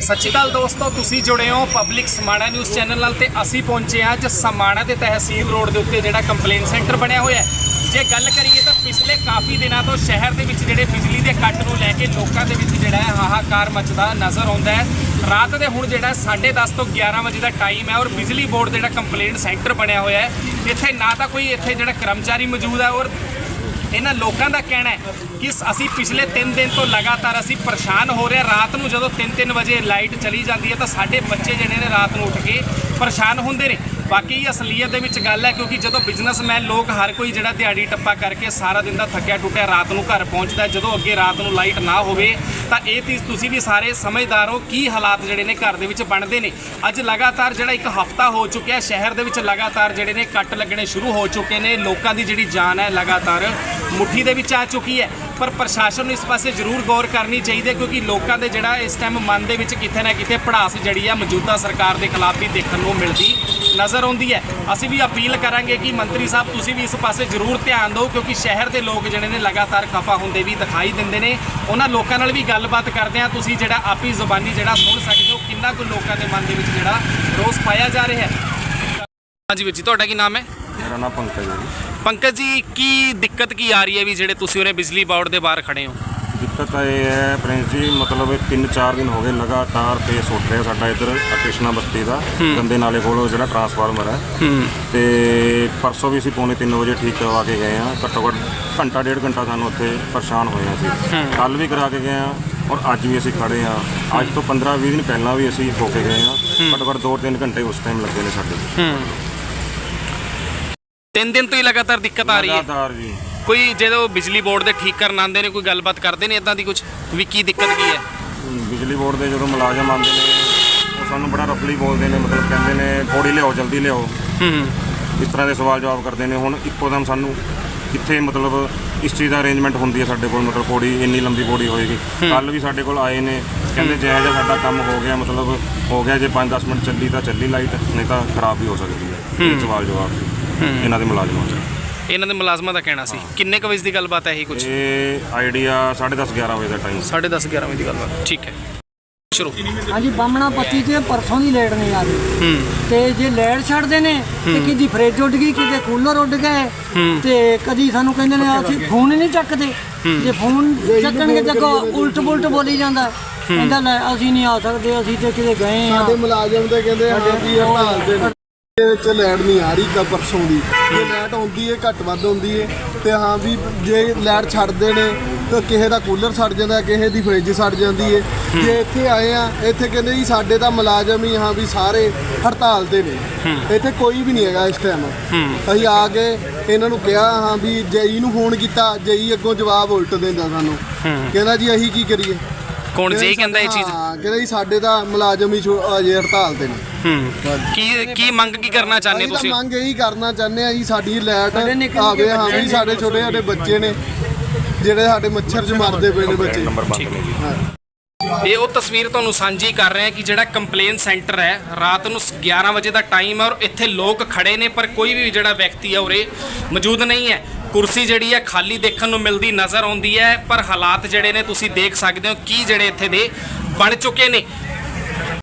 ਸਤਿ ਸ਼੍ਰੀ ਅਕਾਲ ਦੋਸਤੋ, ਤੁਸੀਂ ਜੁੜੇ ਹੋ ਪਬਲਿਕ ਸਮਾਣਾ ਨਿਊਜ਼ ਚੈਨਲ ਨਾਲ ਤੇ ਅਸੀਂ ਪਹੁੰਚੇ ਹਾਂ ਅੱਜ ਸਮਾਣਾ ਦੇ ਤਹਿਸੀਲ ਰੋਡ ਦੇ ਉੱਤੇ ਜਿਹੜਾ ਕੰਪਲੇਨ ਸੈਂਟਰ ਬਣਿਆ ਹੋਇਆ ਹੈ। ਜੇ ਗੱਲ ਕਰੀਏ ਤਾਂ ਪਿਛਲੇ ਕਾਫੀ ਦਿਨਾਂ ਤੋਂ ਸ਼ਹਿਰ ਦੇ ਵਿੱਚ ਜਿਹੜੇ ਬਿਜਲੀ ਦੇ ਕੱਟ ਨੂੰ ਲੈ ਕੇ ਲੋਕਾਂ ਦੇ ਵਿੱਚ ਜਿਹੜਾ ਹੈ ਹਾਹਾਕਾਰ ਮਚਦਾ ਨਜ਼ਰ ਆਉਂਦਾ ਹੈ। ਰਾਤ ਦੇ ਹੁਣ ਜਿਹੜਾ 10:30 ਤੋਂ 11 ਵਜੇ ਦਾ ਟਾਈਮ ਹੈ ਔਰ ਬਿਜਲੀ ਬੋਰਡ ਜਿਹੜਾ ਕੰਪਲੇਂਟ ਸੈਂਟਰ ਬਣਿਆ ਹੋਇਆ ਹੈ। ਇੱਥੇ ਨਾ ਤਾਂ ਕੋਈ ਇੱਥੇ ਜਿਹੜਾ ਕਰਮਚਾਰੀ ਮੌਜੂਦ ਹੈ ਔਰ ਇਹਨਾਂ ਲੋਕਾਂ ਦਾ ਕਹਿਣਾ ਹੈ ਕਿ ਅਸੀਂ ਪਿਛਲੇ 3 ਦਿਨ ਤੋਂ ਲਗਾਤਾਰ ਅਸੀਂ ਪਰੇਸ਼ਾਨ ਹੋ ਰਹੇ ਹਾਂ। ਰਾਤ ਨੂੰ ਜਦੋਂ 3-3 ਵਜੇ ਲਾਈਟ ਚਲੀ ਜਾਂਦੀ ਹੈ ਤਾਂ ਸਾਡੇ ਬੱਚੇ ਜਿਹੜੇ ਨੇ ਰਾਤ ਨੂੰ ਉੱਠ ਕੇ ਪਰੇਸ਼ਾਨ ਹੁੰਦੇ ਨੇ। ਬਾਕੀ ਅਸਲੀਅਤ ਦੇ ਵਿੱਚ ਗੱਲ ਹੈ ਕਿਉਂਕਿ ਜਦੋਂ ਬਿਜ਼ਨਸਮੈਨ ਲੋਕ ਹਰ ਕੋਈ ਜਿਹੜਾ ਦਿਹਾੜੀ ਟੱਪਾ ਕਰਕੇ ਸਾਰਾ ਦਿਨ ਦਾ ਥੱਕਿਆ ਟੁੱਟਿਆ ਰਾਤ ਨੂੰ ਘਰ ਪਹੁੰਚਦਾ ਜਦੋਂ ਅੱਗੇ ਰਾਤ ਨੂੰ ਲਾਈਟ ਨਾ ਹੋਵੇ ਤਾਂ ਇਹ ਚੀਜ਼ ਤੁਸੀਂ ਵੀ ਸਾਰੇ ਸਮਝਦਾਰ ਹੋ, ਕੀ ਹਾਲਾਤ ਜਿਹੜੇ ਨੇ ਘਰ ਦੇ ਵਿੱਚ ਬਣਦੇ ਨੇ। ਅੱਜ ਲਗਾਤਾਰ ਜਿਹੜਾ ਇੱਕ ਹਫਤਾ ਹੋ ਚੁੱਕਿਆ ਸ਼ਹਿਰ ਦੇ ਵਿੱਚ ਲਗਾਤਾਰ ਜਿਹੜੇ ਨੇ ਕੱਟ ਲੱਗਣੇ ਸ਼ੁਰੂ ਹੋ ਚੁੱਕੇ ਨੇ। ਲੋਕਾਂ ਦੀ ਜਿਹੜੀ ਜਾਨ ਹੈ ਲਗਾਤਾਰ ਮੁੱਠੀ ਦੇ ਵਿੱਚ ਆ ਚੁੱਕੀ ਹੈ। ਪਰ ਪ੍ਰਸ਼ਾਸਨ ਨੂੰ ਇਸ ਪਾਸੇ ਜ਼ਰੂਰ ਗੌਰ ਕਰਨੀ ਚਾਹੀਦੀ ਹੈ, ਕਿਉਂਕਿ ਲੋਕਾਂ ਦੇ ਜਿਹੜਾ ਇਸ ਟਾਈਮ ਮਨ ਦੇ ਵਿੱਚ ਕਿਤੇ ਨਾ ਕਿਤੇ ਪੜਾਸ ਜਿਹੜੀ ਆ ਮੌਜੂਦਾ ਸਰਕਾਰ ਦੇ ਖਿਲਾਫ ਵੀ ਦੇਖਣ ਨੂੰ ਮਿਲਦੀ। ਨਜ਼ਰ ਆਉਂਦੀ ਹੈ। ਅਸੀਂ ਵੀ ਅਪੀਲ ਕਰਾਂਗੇ ਕਿ ਮੰਤਰੀ ਸਾਹਿਬ ਤੁਸੀਂ ਵੀ ਇਸ ਪਾਸੇ ਜ਼ਰੂਰ ਧਿਆਨ ਦਿਓ ਕਿਉਂਕਿ ਸ਼ਹਿਰ ਦੇ ਲੋਕ ਜਿਹੜੇ ਨੇ ਲਗਾਤਾਰ ਖਫਾ ਹੁੰਦੇ ਵੀ ਦਿਖਾਈ ਦਿੰਦੇ ਨੇ। ਉਹਨਾਂ ਲੋਕਾਂ ਨਾਲ ਵੀ ਗੱਲਬਾਤ ਕਰਦੇ ਆ ਤੁਸੀਂ ਜਿਹੜਾ ਆਪੀ ਜ਼ੁਬਾਨੀ ਜਿਹੜਾ ਸੁਣ ਸਕਦੇ ਹੋ ਕਿੰਨਾ ਕੁ ਲੋਕਾਂ ਦੇ ਮਨ ਦੇ ਵਿੱਚ ਜਿਹੜਾ ਰੋਸ ਪਾਇਆ ਜਾ ਰਿਹਾ ਹੈ। ਹਾਂਜੀ ਵੀਰ ਜੀ ਤੁਹਾਡਾ ਕੀ ਨਾਮ ਹੈ? ਮੇਰਾ ਨਾਮ ਪੰਕਜ ਹੈ ਜੀ। ਪੰਕਜ ਜੀ ਕੀ ਦਿੱਕਤ ਕੀ ਆ ਰਹੀ ਹੈ ਵੀ ਜਿਹੜੇ ਤੁਸੀਂ ਉਹਨੇ ਬਿਜਲੀ ਬੋਰਡ ਦੇ ਬਾਹਰ ਖੜੇ ਹੋ? ਦਿੱਕਤ ਇਹ ਹੈ ਪ੍ਰਿੰਸ ਜੀ ਮਤਲਬ 3-4 ਦਿਨ ਹੋ ਗਏ ਲਗਾਤਾਰ ਫੇਸ ਉੱਠ ਰਿਹਾ ਸਾਡਾ ਇੱਧਰ ਕ੍ਰਿਸ਼ਨਾ ਬਸਤੀ ਦਾ ਗੰਦੇ ਨਾਲੇ ਕੋਲ ਜਿਹੜਾ ਟਰਾਂਸਫਾਰਮਰ ਹੈ। ਤੇ ਪਰਸੋਂ ਵੀ ਅਸੀਂ ਪੌਣੇ 3 ਵਜੇ ਠੀਕ ਕਰਵਾ ਕੇ ਗਏ ਆ ਘੱਟੋ ਘੱਟ ਘੰਟਾ ਡੇਢ ਘੰਟਾ ਸਾਨੂੰ ਉੱਥੇ ਪਰੇਸ਼ਾਨ ਹੋਏ ਹਾਂ ਅਸੀਂ। ਕੱਲ ਵੀ ਕਰਾ ਕੇ ਗਏ ਆ ਔਰ ਅੱਜ ਵੀ ਅਸੀਂ ਖੜੇ ਆ ਅੱਜ ਤੋਂ 15-20 ਦਿਨ ਪਹਿਲਾਂ ਵੀ ਅਸੀਂ ਹੋ ਕੇ ਗਏ ਆ ਘੱਟੋ ਘੱਟ 2-3 ਘੰਟੇ ਉਸ ਟਾਈਮ ਲੱਗੇ ਨੇ ਸਾਡੇ। ਤਿੰਨ ਦਿਨ ਤੋਂ ਹੀ ਲਗਾਤਾਰ ਦਿੱਕਤ ਆ ਰਹੀ ਹੈ। ਲਗਾਤਾਰ ਜੀ। ਕੋਈ ਜਦੋਂ ਬਿਜਲੀ ਬੋਰਡ ਦੇ ਠੀਕ ਕਰਨ ਆਉਂਦੇ ਨੇ ਕੋਈ ਗੱਲਬਾਤ ਕਰਦੇ ਨੇ ਇਦਾਂ ਦੀ ਕੁਝ ਵੀ ਕੀ ਦਿੱਕਤ ਕੀ ਹੈ? ਬਿਜਲੀ ਬੋਰਡ ਦੇ ਜਦੋਂ ਮੁਲਾਜ਼ਮ ਆਉਂਦੇ ਨੇ ਉਹ ਸਾਨੂੰ ਬੜਾ ਰਫਲੀ ਬੋਲਦੇ ਨੇ ਮਤਲਬ ਕਹਿੰਦੇ ਨੇ ਪੌੜੀ ਲਿਆਓ ਜਲਦੀ ਲਿਆਓ। ਹੂੰ ਇਸ ਤਰ੍ਹਾਂ ਦੇ ਸਵਾਲ ਜਵਾਬ ਕਰਦੇ ਨੇ। ਹੁਣ ਇੱਕੋ ਦਮ ਸਾਨੂੰ ਕਿੱਥੇ ਮਤਲਬ ਇਸ ਚੀਜ਼ ਦਾ ਅਰੇਂਜਮੈਂਟ ਹੁੰਦੀ ਹੈ ਸਾਡੇ ਕੋਲ? ਮਤਲਬ ਪੌੜੀ ਇੰਨੀ ਲੰਬੀ ਪੌੜੀ ਹੋਏਗੀ। ਕੱਲ ਵੀ ਸਾਡੇ ਕੋਲ ਆਏ ਨੇ ਕਹਿੰਦੇ ਜੇ ਜਿਹਾ ਸਾਡਾ ਕੰਮ ਹੋ ਗਿਆ ਮਤਲਬ ਹੋ ਗਿਆ ਜੇ 5-10 ਮਿੰਟ ਚੱਲੀ ਤਾਂ ਚੱਲੀ ਲਾਈਟ ਨਹੀਂ ਤਾਂ ਖਰਾਬ ਵੀ ਹੋ ਸਕਦੀ ਹੈ। ਇਹ ਸਵਾਲ ਜਵਾਬ ਇਹਨਾਂ ਦੇ ਮੁਲਾਜ਼ਮਾਂ ਦਾ ਇਹਨਾਂ ਦੇ ਮੁਲਾਜ਼ਮਾਂ ਦਾ ਕਹਿਣਾ ਸੀ। ਕਿੰਨੇ ਕੁ ਵਜੇ ਦੀ ਗੱਲਬਾਤ ਹੈ ਇਹ ਕੁਝ ਇਹ ਆਈਡੀਆ 10:30 11 ਵਜੇ ਦਾ ਟਾਈਮ 10:30 11 ਵਜੇ ਦੀ ਗੱਲਬਾਤ। ਠੀਕ ਹੈ। ਸ਼ੁਰੂ। ਹਾਂਜੀ ਬਾਮਣਾ ਪੱਤੀ ਤੇ ਪਰਸੋਂ ਦੀ ਲਾਈਟ ਨਹੀਂ ਆ ਰਹੀ। ਹੂੰ। ਤੇ ਜੇ ਲਾਈਟ ਛੱਡਦੇ ਨੇ ਤੇ ਕਿਦੀ ਫ੍ਰਿਜ ਉੱਡ ਗਈ ਕਿਤੇ ਕੂਲਰ ਉੱਡ ਗਏ ਤੇ ਕਦੀ ਸਾਨੂੰ ਕਹਿੰਦੇ ਨੇ ਅਸੀਂ ਫੋਨ ਹੀ ਨਹੀਂ ਚੱਕਦੇ। ਜੇ ਫੋਨ ਚੱਕਣਗੇ ਅੱਗੋਂ ਉਲਟ ਪੁਲਟ ਬੋਲੀ ਜਾਂਦਾ। ਕਹਿੰਦਾ ਲੈ ਅਸੀਂ ਨਹੀਂ ਆ ਸਕਦੇ ਅਸੀਂ ਤੇ ਕਿਤੇ ਗਏ ਆ ਸਾਡੇ ਮੁਲਾਜ਼ਮ ਤੇ ਕਹਿੰਦੇ ਹਾਂ। ਵੀ ਹੜਤਾਲ ਦੇ ਦੇ ਵਿੱਚ ਲੈਟ ਨਹੀਂ ਆ ਰਹੀ ਕਾ ਪਰਸੋਂ ਦੀ। ਜੇ ਲੈਟ ਆਉਂਦੀ ਹੈ ਘੱਟ ਵੱਧ ਹੁੰਦੀ ਹੈ ਤੇ ਹਾਂ ਵੀ ਜੇ ਲੈਟ ਛੱਡਦੇ ਨੇ ਤਾਂ ਕਿਸੇ ਦਾ ਕੂਲਰ ਸੜ ਜਾਂਦਾ ਕਿਸੇ ਦੀ ਫ੍ਰਿਜ ਸੜ ਜਾਂਦੀ ਹੈ। ਜੇ ਇੱਥੇ ਆਏ ਆ ਇੱਥੇ ਕਹਿੰਦੇ ਜੀ ਸਾਡੇ ਤਾਂ ਮੁਲਾਜ਼ਮ ਹੀ ਹਾਂ ਵੀ ਸਾਰੇ ਹੜਤਾਲ ਤੇ ਨੇ। ਇੱਥੇ ਕੋਈ ਵੀ ਨਹੀਂ ਹੈਗਾ ਇਸ ਟਾਈਮ ਅਸੀਂ ਆ ਕੇ ਇਹਨਾਂ ਨੂੰ ਕਿਹਾ ਹਾਂ ਵੀ ਜਈ ਨੂੰ ਫੋਨ ਕੀਤਾ ਜਈ ਅੱਗੋਂ ਜਵਾਬ ਉਲਟ ਦਿੰਦਾ ਸਾਨੂੰ। ਕਹਿੰਦਾ ਜੀ ਅਸੀਂ ਕੀ ਕਰੀਏ? ਕੌਣ ਜੀ ਕਹਿੰਦਾ ਇਹ ਚੀਜ਼? ਹਾਂ ਕਹਿੰਦਾ ਜੀ ਸਾਡੇ ਤਾਂ ਮੁਲਾਜ਼ਮ ਹੀ ਛੋ- ਅਜੇ ਹੜਤਾਲ ਤੇ ਨੇ। ਹੂੰ। ਕੀ ਕੀ ਮੰਗ ਕੀ ਕਰਨਾ ਚਾਹੁੰਦੇ ਅਸੀਂ ਤਾਂ ਤੁਸੀਂ? ਮੰਗ ਇਹੀ ਕਰਨਾ ਚਾਹੁੰਦੇ ਆ ਜੀ ਸਾਡੀ ਲਾਈਟ ਸਾਡੇ ਆਵੇ ਹਾਂ ਵੀ ਸਾਡੇ ਛੋਟੇ ਛੋਟੇ ਬੱਚੇ ਨੇ ਜਿਹੜੇ ਸਾਡੇ ਮੱਛਰ 'ਚ ਮਰਦੇ ਪਏ ਨੇ ਬੱਚੇ। ਇਹ ਉਹ ਤਸਵੀਰ ਤੁਹਾਨੂੰ ਸਾਂਝੀ ਕਰ ਰਹੇ ਹਾਂ ਕਿ ਜਿਹੜਾ ਕੰਪਲੇਨ ਸੈਂਟਰ ਹੈ ਰਾਤ ਨੂੰ 11 ਵਜੇ ਦਾ ਟਾਈਮ ਹੈ ਔਰ ਇੱਥੇ ਲੋਕ ਖੜੇ ਨੇ ਪਰ ਕੋਈ ਵੀ ਜਿਹੜਾ ਵਿਅਕਤੀ ਹੈ ਉਰੇ ਮੌਜੂਦ ਨਹੀਂ ਹੈ। ਕੁਰਸੀ ਜਿਹੜੀ ਹੈ ਖਾਲੀ ਦੇਖਣ ਨੂੰ ਮਿਲਦੀ ਨਜ਼ਰ ਆਉਂਦੀ ਹੈ, ਪਰ ਹਾਲਾਤ ਜਿਹੜੇ ਨੇ ਤੁਸੀਂ ਦੇਖ ਸਕਦੇ ਹੋ, ਕੀ ਜਿਹੜੇ ਇੱਥੇ ਦੇ ਬਣ ਚੁੱਕੇ ਨੇ।